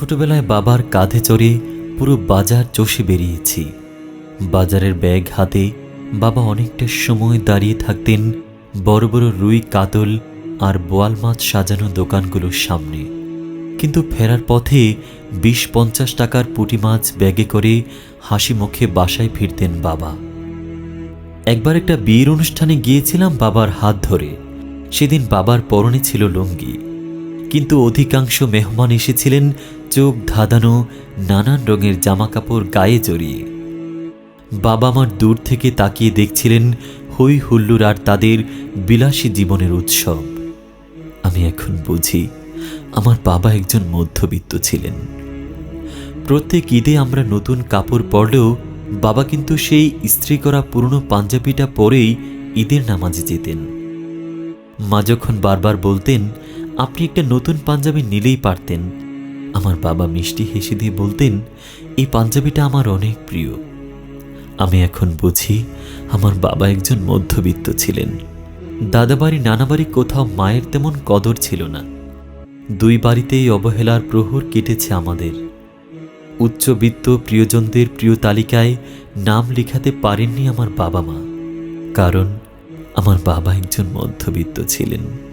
ছোটবেলায় বাবার কাঁধে চড়ে পুরো বাজার চষে বেরিয়েছি। বাজারের ব্যাগ হাতে বাবা অনেকটা সময় দাঁড়িয়ে থাকতেন বড় বড় রুই কাতল আর বোয়াল মাছ সাজানো দোকানগুলোর সামনে। কিন্তু ফেরার পথে বিশ পঞ্চাশ টাকার পুঁটি মাছ ব্যাগে করে হাসি মুখে বাসায় ফিরতেন বাবা। একবার একটা বিয়ের অনুষ্ঠানে গিয়েছিলাম বাবার হাত ধরে। সেদিন বাবার পরনে ছিল লুঙ্গি। কিন্তু অধিকাংশ মেহমান এসেছিলেন চোখ ধাঁধানো নানান রঙের জামাকাপড় গায়ে জড়িয়ে। বাবা আমার দূর থেকে তাকিয়ে দেখছিলেন হই হুল্লুর আর তাদের বিলাসী জীবনের উৎসব। আমি এখন বুঝি আমার বাবা একজন মধ্যবিত্ত ছিলেন। প্রত্যেক ঈদে আমরা নতুন কাপড় পরলেও বাবা কিন্তু সেই ইস্ত্রি করা পুরনো পাঞ্জাবিটা পরেই ঈদের নামাজে যেতেন। মা যখন বারবার বলতেন, আপনি একটা নতুন পাঞ্জাবি নিলেই পারতেন আমার বাবা মিষ্টি হেসে দিয়ে বলতেন, এই পাঞ্জাবিটা আমার অনেক প্রিয়। আমি এখন বুঝি আমার বাবা একজন মধ্যবিত্ত ছিলেন। দাদাবাড়ি, নানাবাড়ি কোথাও মায়ের তেমন কদর ছিল না। দুই বাড়িতেই অবহেলার প্রহর কেটেছে আমাদের। উচ্চবিত্ত প্রিয়জনদের প্রিয় তালিকায় নাম লিখাতে পারেননি আমার বাবা মা। কারণ আমার বাবা একজন মধ্যবিত্ত ছিলেন।